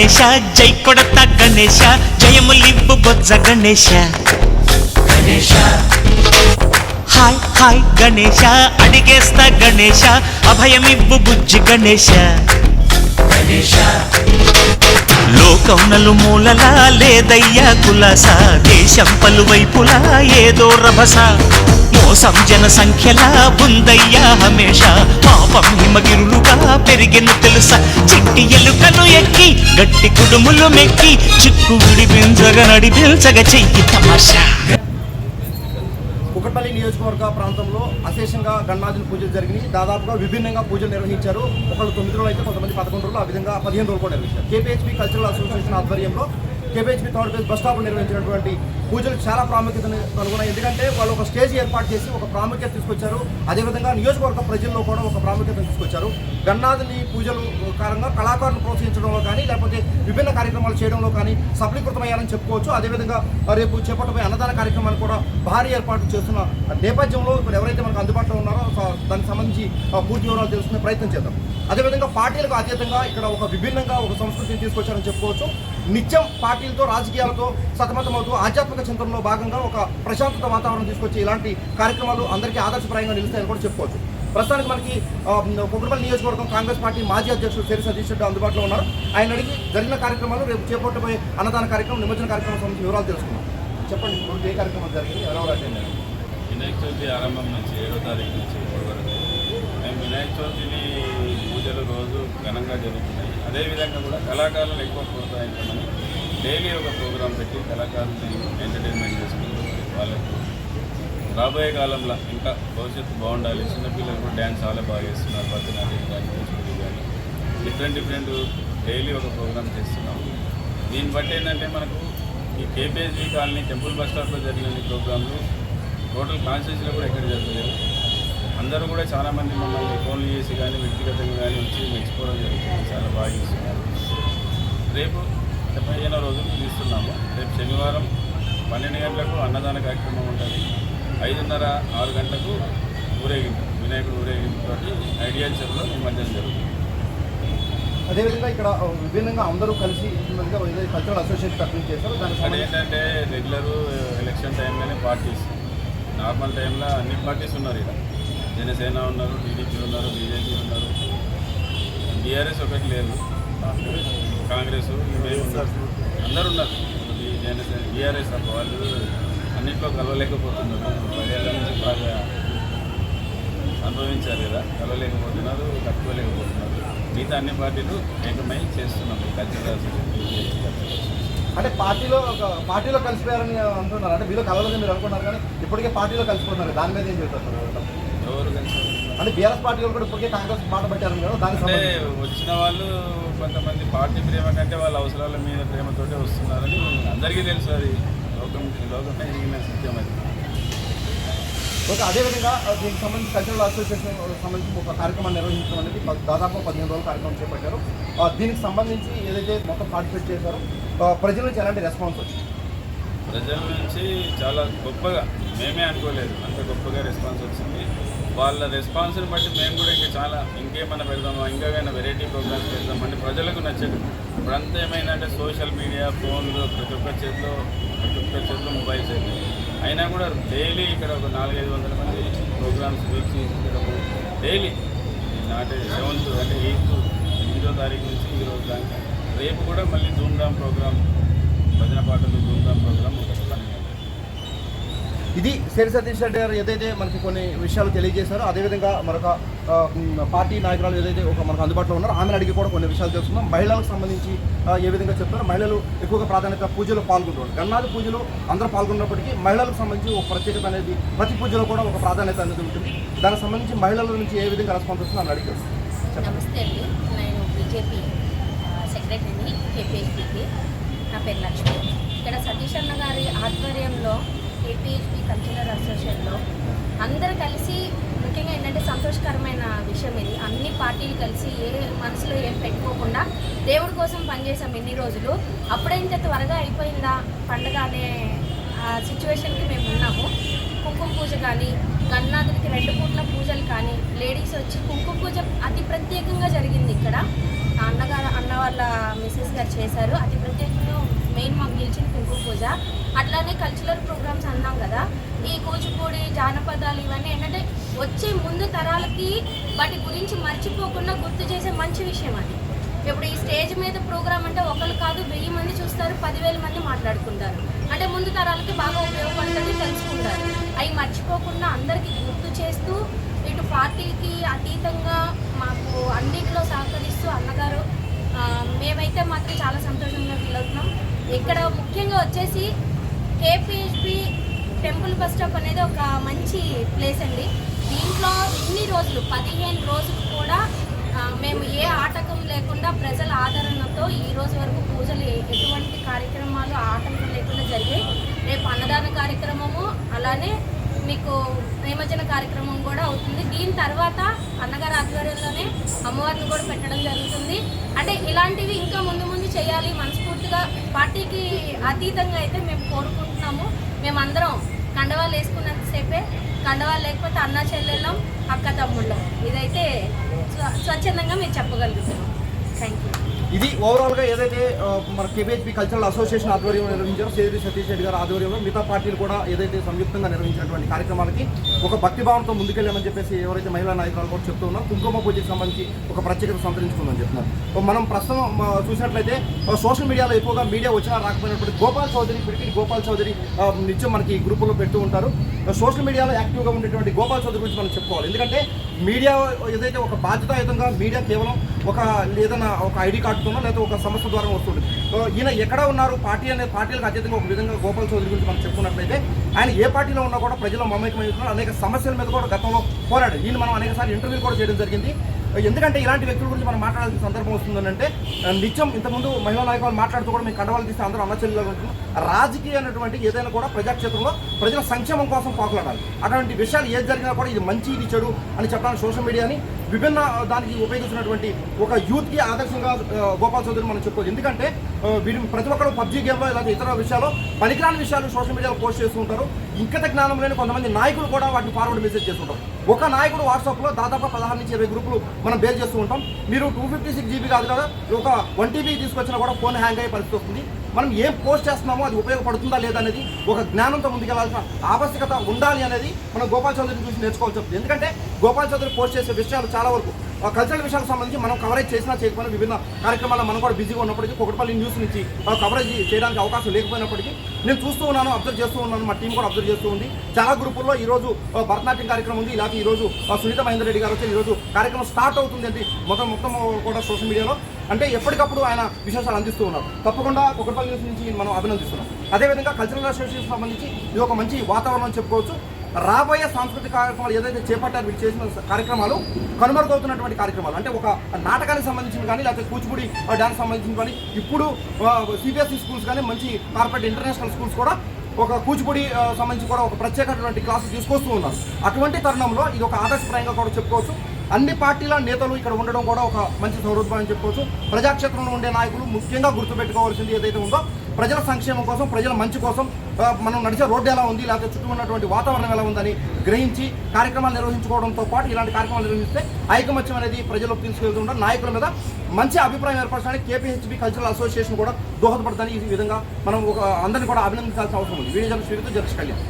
గణేశ జై కొడత గణేశ జయములివ్వు బొజ్జ గణేశ. గణేశ. హాయ్ హాయ్ గణేశ అడిగేస్తా గణేశ అభయమివ్వు బుజ్జి గణేశ. గణేశ. నలుమూలలా లేదయ్యా కులాస దేశం పలువైపులా ఏదో రభస. మోసం జన సంఖ్యలా ఉందయ్యా హమేష పాపం హిమగిరులుగా పెరిగిన తెలుసా? చిట్టి ఎలుకను ఎక్కి గట్టి కుడుములు మెక్కి చిక్కు విడిపించగ నడిపించగ చెయ్యి తమాషా. కుకట్పల్లి నియోజకవర్గ ప్రాంతంలో అశేషంగా గణనాథుని పూజలు జరిగినాయి. దాదాపుగా విభిన్నంగా పూజలు నిర్వహించారు. ఒకళ్ళు తొమ్మిది రోజులు అయితే కొంతమంది పదకొండు రోజులు ఆ విధంగా పదిహేను రోజులు కూడా నిర్వహించారు. కేపీహెచ్పీ కల్చరల్ అసోసియేషన్ ఆధ్వర్యంలో KPHB third phase bus stop నిర్వహించినటువంటి పూజలు చాలా ప్రాముఖ్యతను కనుగొన్నాయి. ఎందుకంటే వాళ్ళు ఒక స్టేజ్ ఏర్పాటు చేసి ఒక ప్రాముఖ్యత తీసుకొచ్చారు. అదేవిధంగా నియోజకవర్గ ప్రజల్లో కూడా ఒక ప్రాముఖ్యతను తీసుకొచ్చారు. గన్నాథుని పూజలు కారణంగా కళాకారులను ప్రోత్సహించడంలో కానీ లేకపోతే విభిన్న కార్యక్రమాలు చేయడంలో కానీ సఫలీకృతమయ్యారని చెప్పుకోవచ్చు. అదేవిధంగా రేపు చేపట్టబోయే అన్నదాన కార్యక్రమాన్ని కూడా భారీ ఏర్పాటు చేస్తున్న నేపథ్యంలో ఇప్పుడు ఎవరైతే మనకు అందుబాటులో ఉన్నారో దానికి సంబంధించి ఆ, పూర్తి వివరాలు తెలుసుకునే ప్రయత్నం చేద్దాం. అదేవిధంగా పార్టీలకు అతీతంగా ఇక్కడ ఒక విభిన్నంగా ఒక సంస్కృతిని తీసుకొచ్చారని చెప్పుకోవచ్చు. నిత్యం పార్టీలతో రాజకీయాలతో సతమతమవుతూ ఆధ్యాత్మిక చింతనలో భాగంగా ఒక ప్రశాంతత వాతావరణం తీసుకొచ్చి ఇలాంటి కార్యక్రమాలు అందరికీ ఆదర్శప్రాయంగా నిలుస్తాయని కూడా చెప్పుకోవచ్చు. ప్రస్తుతానికి మనకి ఆ, నియోజకవర్గం కాంగ్రెస్ పార్టీ మాజీ అధ్యక్షుడు శరి సతీష్ రెడ్డి అందుబాటులో ఉన్నారు. ఆయన అడిగి జరిగిన కార్యక్రమాలు రేపు చేపట్టబోయే అన్నదాన కార్యక్రమం నిమజ్జన కార్యక్రమం సంబంధించి వివరాలు తెలుసుకుందాం. చెప్పండి ఇప్పుడు ఏ కార్యక్రమం జరిగింది? ఎవరెవరు అటెండ్ వినాయక చవితి ఆరంభం నుంచి ఏడో తారీఖు నుంచి ఇప్పటి వరకు మేము వినాయక చవితిని పూజలు రోజు ఘనంగా జరుగుతున్నాయి. అదేవిధంగా కూడా కళాకారులు ఎక్కువ ప్రోత్సహించమని డైలీ ఒక ప్రోగ్రాం పెట్టి కళాకారులని ఎంటర్టైన్మెంట్ చేసుకుంటూ వాళ్ళకు రాబోయే కాలంలో ఇంకా భవిష్యత్తు బాగుండాలి. చిన్నపిల్లలు కూడా డ్యాన్స్ చాలా బాగా చేస్తున్నారు. భరతనాట్యం కానీ కూచిపూడి కానీ. డిఫరెంట్ డిఫరెంట్ డైలీ ఒక ప్రోగ్రామ్ చేస్తున్నాము దీన్ని బట్టి ఏంటంటే మనకు ఈ కేపీఎస్బీ కాలనీ టెంపుల్ బస్ స్టాప్లో జరిగిన ఈ ప్రోగ్రాంలు టోటల్ కాన్స్టిట్యూన్సీలో కూడా ఎక్కడ జరగలేదు. అందరూ కూడా చాలామంది మమ్మల్ని ఫోన్లు చేసి కానీ వ్యక్తిగతంగా కానీ వచ్చి మెచ్చుకోవడం జరుగుతుంది. చాలా బాగా చేస్తున్నారు. రేపు పదిహేనో రోజు తీస్తున్నాము రేపు శనివారం పన్నెండు గంటలకు అన్నదాన కార్యక్రమం ఉంటుంది. ఐదున్నర ఆరు గంటలకు ఊరేగింపు వినాయకుడు ఊరేగింపుతో ఐడియా చెరువులో నిమజ్జనం జరుగుతుంది. అదేవిధంగా ఇక్కడ విభిన్నంగా అందరూ కలిసి కల్చరల్ అసోసియేషన్ దానికి ఇక్కడ సంబంధించి ఏంటంటే రెగ్యులర్ ఎలక్షన్ టైంలోనే పార్టీస్. నార్మల్ టైంలో అన్ని పార్టీస్ ఉన్నారు ఇక్కడ. జనసేన ఉన్నారు టీడీపీ ఉన్నారు బీజేపీ ఉన్నారు. బీఆర్ఎస్ ఒకటి లేదు. కాంగ్రెస్. అందరూ ఉన్నారు. జనసేన బీఆర్ఎస్ అప్ప వాళ్ళు అన్నింటిలో కలవలేకపోతున్నారు. పదేళ్ళ నుంచి బాగా అనుభవించారు కదా కలవలేకపోతున్నారు కట్టుకోలేకపోతున్నారు మిగతా అన్ని పార్టీలు ఏకమై చేస్తున్నాం ఈ అంటే పార్టీలో ఒక పార్టీలో కలిసిపోయారని అంటున్నారు. అంటే మీరు కలవలేదు మీరు అనుకున్నారు కానీ ఇప్పటికే పార్టీలో కలిసిపోతున్నారు. దాని మీద ఏం చెప్తారు? అంటే బీఆర్ఎస్ పార్టీ వాళ్ళు కూడా ఇప్పటికే కాంగ్రెస్ మాట పెట్టారు కదా దానికి వచ్చిన వాళ్ళు కొంతమంది పార్టీ ప్రేమ కంటే వాళ్ళ అవసరాల మీద ప్రేమతోటే వస్తున్నారని అందరికీ తెలుసు అది. లోకం లోకమే ఎరిగిన సత్యం అది. ఓకే అదేవిధంగా దీనికి సంబంధించి కల్చరల్ అసోసియేషన్ సంబంధించి ఒక కార్యక్రమాన్ని నిర్వహించడం అనేది దాదాపు పదిహేను రోజుల కార్యక్రమం చేపట్టారు. దీనికి సంబంధించి ఏదైతే మొత్తం పార్టిసిపేట్ చేశారో ప్రజల నుంచి ఎలాంటి రెస్పాన్స్ వచ్చింది? ప్రజల నుంచి చాలా గొప్పగా మేమే అనుకోలేదు అంత గొప్పగా రెస్పాన్స్ వచ్చింది. వాళ్ళ రెస్పాన్స్ని బట్టి మేము కూడా ఇంకా చాలా ఇంకేమైనా పెడదామా ఇంకా వెరైటీ ప్రోగ్రామ్స్ పెడదామంటే ప్రజలకు నచ్చదు. ఇప్పుడంతా ఏమైందంటే సోషల్ మీడియా ఫోన్లు ప్రతి ఒక్క చేతిలో ప్రతి ఒక్క చేతిలో మొబైల్స్ అయినాయి అయినా కూడా డైలీ ఇక్కడ ఒక నాలుగైదు వందల మంది ప్రోగ్రామ్స్ వీక్షించడము డైలీ నాటే సెవెంత్ అంటే ఎయిత్ ఎనిమిదో తారీఖు నుంచి ఈరోజు దాకా. రేపు కూడా మళ్ళీ ధూమ్ధామ్ ప్రోగ్రామ్ భజన పాటలు. ఇది శరి సతీష్ రెడ్డి గారు ఏదైతే మనకి కొన్ని విషయాలు తెలియజేశారో అదేవిధంగా మరొక పార్టీ నాయకురాలు ఏదైతే ఒక మనకు అందుబాటులో ఉన్నారో ఆమెను అడిగి కూడా కొన్ని విషయాలు తెలుసుకుందాం. మహిళలకు సంబంధించి ఏ విధంగా చెప్తారో మహిళలు ఎక్కువగా ప్రాధాన్యత పూజలో పాల్గొంటారు గన్నాది పూజలో అందరూ పాల్గొన్నప్పటికీ మహిళలకు సంబంధించి ఒక ప్రత్యేకత అనేది ప్రతి పూజలో కూడా ఒక ప్రాధాన్యత అనేది ఉంటుంది. దానికి సంబంధించి మహిళల నుంచి ఏ విధంగా రెస్పాన్స్ వస్తుందో ఆమెను అడిగారు నమస్తే అండి. నేను బీజేపీ సెక్రటరీని కేపీహెచ్పికి నా పేరు లక్ష్మి. ఇక్కడ సతీష్ అన్న గారి ఆధ్వర్యంలో ఏపీహెచ్పి కల్చరల్ అసోసియేషన్లో అందరూ కలిసి ముఖ్యంగా ఏంటంటే సంతోషకరమైన విషయం ఇది. అన్ని పార్టీలు కలిసి ఏ మనసులో ఏం పెట్టుకోకుండా దేవుడి కోసం పనిచేసాం ఎన్ని రోజులు. అప్పుడైతే త్వరగా అయిపోయిందా పండగ అనే సిచ్యువేషన్కి మేము ఉన్నాము. కుంకుమ పూజ కానీ గన్నాథుడికి రెండు పూట్ల పూజలు కానీ లేడీస్ వచ్చి కుంకుమ పూజ అతి ప్రత్యేకంగా జరిగింది ఇక్కడ. నాన్నగారు అన్నగారు అన్న వాళ్ళ మిస్సెస్ గారు చేశారు. అది ప్రత్యేకంగా మెయిన్ మాకు నిలిచిన కుంకుమ పూజ. అట్లానే కల్చరల్ ప్రోగ్రామ్స్ అన్నాం కదా. ఈ కూచిపూడి జానపదాలు ఇవన్నీ ఏంటంటే వచ్చే ముందు తరాలకి వాటి గురించి మర్చిపోకుండా గుర్తు చేసే మంచి విషయం అది. ఇప్పుడు ఈ స్టేజ్ మీద ప్రోగ్రామ్ అంటే ఒకరు కాదు వెయ్యి మంది చూస్తారు పదివేల మంది మాట్లాడుకుంటారు. అంటే ముందు తరాలకి బాగా ఉపయోగపడుతుంది తెలుసుకుంటారు. అవి మర్చిపోకుండా అందరికీ గుర్తు చేస్తూ పార్టీకి అతీతంగా మాకు అన్నిటిలో సహకరిస్తూ అన్నగారు మేమైతే మాత్రం చాలా సంతోషంగా ఫీల్ అవుతున్నాం ఇక్కడ ముఖ్యంగా వచ్చేసి కేపీహెచ్పి టెంపుల్ బస్ స్టాప్ అనేది ఒక మంచి ప్లేస్ అండి. దీంట్లో ఇన్ని రోజులు పదిహేను రోజులు కూడా మేము ఏ ఆటకం లేకుండా ప్రజల ఆదరణతో ఈ రోజు వరకు పూజలు ఎటువంటి కార్యక్రమాలు ఆటంకం లేకుండా జరిగాయి. రేపు అన్నదాన కార్యక్రమము అలానే మీకు నిమజ్జన కార్యక్రమం కూడా అవుతుంది. దీని తర్వాత అన్నగారి ఆధ్వర్యంలోనే అమ్మవారిని కూడా పెట్టడం జరుగుతుంది. అంటే ఇలాంటివి ఇంకా ముందు ముందు చేయాలి మనస్ఫూర్తిగా పార్టీకి అతీతంగా అయితే మేము కోరుకుంటున్నాము. మేమందరం కండవాలు వేసుకున్నంతసేపే కండవాలు లేకపోతే అన్న చెల్లెళ్ళం అక్క తమ్ముళ్ళం. ఇదైతే స్వ- స్వచ్ఛందంగా మీరు చెప్పగలుగుతున్నాం. థ్యాంక్ యూ ఇది ఓవరాల్గా ఏదైతే మన కేబిహెచ్పి కల్చరల్ అసోసియేషన్ ఆధ్వర్యంలో నిర్వహించారో సేది సతీష్ రెడ్డి గారి ఆధ్వర్యంలో మిగతా పార్టీలు కూడా ఏదైతే సంయుక్తంగా నిర్వహించినటువంటి కార్యక్రమాలకి ఒక భక్తి భావంతో ముందుకెళ్ళామని చెప్పేసి ఎవరైతే మహిళా నాయకురాలు కూడా చెప్తూ ఉన్నారో కుంకుమ పూజకి సంబంధించి ఒక ప్రత్యేకత సంతరించుకుందని చెప్తున్నారు. మనం ప్రస్తుతం చూసినట్లయితే సోషల్ మీడియాలో ఎక్కువగా మీడియా వచ్చినా రాకపోయినప్పుడు గోపాల్ చౌదరి పిడికిడి గోపాల్ చౌదరి నిత్యం మనకి గ్రూపులో పెడుతూ ఉంటారు. సోషల్ మీడియాలో యాక్టివ్గా ఉండేటువంటి గోపాల్ చౌదరి గురించి మనం చెప్పుకోవాలి. ఎందుకంటే మీడియా ఏదైతే ఒక బాధ్యతాయుతంగా మీడియా కేవలం ఒక ఏదైనా ఒక ఐడి కార్డు కార్డుతోనో లేదా ఒక సంస్థ ద్వారా వస్తుంది సో ఈయన ఎక్కడ ఉన్నారు? పార్టీ అనే పార్టీలకు అత్యధికంగా ఒక విధంగా గోపాల్ చౌదరి గురించి మనం చెప్పుకున్నట్లయితే ఆయన ఏ పార్టీలో ఉన్నా కూడా ప్రజలు మమేకమవుతున్నారు అనేక సమస్యల మీద కూడా గతంలో పోరాడు ఈయన మనం అనేక సార్లు ఇంటర్వ్యూ కూడా చేయడం జరిగింది. ఎందుకంటే ఇలాంటి వ్యక్తుల గురించి మనం మాట్లాడాల్సిన సందర్భం వస్తుందంటే ఆ, నిత్యం ఇంతకుముందు మహిళా నాయకులు మాట్లాడుతూ కూడా మేము కండవాలు తీస్తే అందరూ అన్నచెల్లిగా ఉంటున్నాం. రాజకీయ అనేటువంటి ఏదైనా కూడా ప్రజాక్షేత్రంలో ప్రజల సంక్షేమం కోసం పాకులాడాలి. అటువంటి విషయాలు ఏది జరిగినా కూడా ఇది మంచి ఇది చెడు అని చెప్పడానికి సోషల్ మీడియాని విభిన్న దానికి ఉపయోగించినటువంటి ఒక యూత్కి ఆదర్శంగా గోపాల్ చౌదరి మనం చెప్పుకోవచ్చు. ఎందుకంటే వీరు ప్రతి ఒక్కరు పబ్జీ గేమ్లో ఇలాంటి ఇతర విషయాలు పనికిరాని విషయాలు సోషల్ మీడియాలో పోస్ట్ చేస్తూ ఉంటారు. ఇంకత జ్ఞానం లేని కొంతమంది నాయకులు కూడా వాటిని ఫార్వర్డ్ మెసేజ్ చేస్తుంటారు ఒక నాయకుడు వాట్సాప్లో దాదాపు పదహారు నుంచి ఇరవై గ్రూపులు మనం బేర్ చేస్తూ ఉంటాం. మీరు టూ ఫిఫ్టీ సిక్స్ జీబీ కాదు కదా ఒక వన్ టీబీ తీసుకొచ్చినా కూడా ఫోన్ హ్యాంగ్ అయ్యే పరిస్థితి వస్తుంది. మనం ఏం పోస్ట్ చేస్తున్నామో అది ఉపయోగపడుతుందా లేదా అనేది ఒక జ్ఞానంతో ముందుకెళ్ళాల్సిన ఆవశ్యకత ఉండాలి అనేది మనం గోపాల్ చౌదరిని చూసి నేర్చుకోవాల్సి వస్తుంది. ఎందుకంటే గోపాల్ చౌదరి పోస్ట్ చేసే విషయాలు చాలా వరకు కల్చరల్ విషయాలకు సంబంధించి మనం కవరేజ్ చేసినా చేయకపోయినా విభిన్న కార్యక్రమాల్లో మనం కూడా బిజీగా ఉన్నప్పటికీ కుకటపల్లి న్యూస్ నుంచి కవరేజ్ చేయడానికి అవకాశం లేకపోయినప్పటికీ నేను చూస్తూ ఉన్నాను అబ్జర్వ్ చేస్తూ ఉన్నాను మా టీం కూడా అబ్జర్వ్ చేస్తూ ఉంది. చాలా గ్రూపుల్లో ఈ రోజు ఆ, భరతనాట్యం కార్యక్రమం ఉంది. ఇలాగే ఈ రోజు ఆ, సునీత మహేందర్ రెడ్డి గారు వచ్చి ఈ రోజు కార్యక్రమం స్టార్ట్ అవుతుంది అంటే మొత్తం మొత్తం కూడా సోషల్ మీడియాలో అంటే ఎప్పటికప్పుడు ఆయన విశేషాలు అందిస్తూ ఉన్నారు. తప్పకుండా ఒకటిపల్లి న్యూస్ నుంచి మనం అభినందిస్తున్నాం. అదేవిధంగా కల్చరల్ అసోసియేషన్ సంబంధించి ఇది ఒక మంచి వాతావరణం చెప్పుకోవచ్చు. రాబోయే సాంస్కృతిక కార్యక్రమాలు ఏదైతే చేపట్టారు వీళ్ళు చేసిన కార్యక్రమాలు కనుమరుగవుతున్నటువంటి కార్యక్రమాలు. అంటే ఒక నాటకానికి సంబంధించిన కానీ లేకపోతే కూచిపూడి డ్యాన్స్ సంబంధించిన కానీ ఇప్పుడు సిబిఎస్ఈ స్కూల్స్ కానీ మంచి కార్పొరేట్ ఇంటర్నేషనల్ స్కూల్స్ కూడా ఒక కూచిపూడి సంబంధించి కూడా ఒక ప్రత్యేకమైనటువంటి క్లాసు తీసుకొస్తూ ఉన్నారు. అటువంటి తరుణంలో ఇది ఒక ఆదర్శప్రాయంగా కూడా చెప్పుకోవచ్చు. అన్ని పార్టీల నేతలు ఇక్కడ ఉండడం కూడా ఒక మంచి సౌహృదం అని చెప్పుకోవచ్చు. ప్రజాక్షేత్రంలో ఉండే నాయకులు ముఖ్యంగా గుర్తుపెట్టుకోవాల్సింది ఏదైతే ఉందో ప్రజల సంక్షేమం కోసం ప్రజల మంచి కోసం మనం నడిచే రోడ్డు ఎలా ఉంది లేకపోతే చుట్టూ ఉన్నటువంటి వాతావరణం ఎలా ఉందని గ్రహించి కార్యక్రమాలు నిర్వహించుకోవడంతో పాటు ఇలాంటి కార్యక్రమాలు నిర్వహిస్తే ఐకమత్యం అనేది ప్రజలకు తీసుకెళ్తుండ నాయకుల మీద మంచి అభిప్రాయం ఏర్పరచడానికి కేపీహెచ్బి కల్చరల్ అసోసియేషన్ కూడా దోహదపడతాయి ఈ విధంగా మనం ఒక అందరినీ కూడా అభినందించాల్సిన అవసరం ఉంది. వీడియో శ్రీతో జర్ష్ కళ్యాణ్.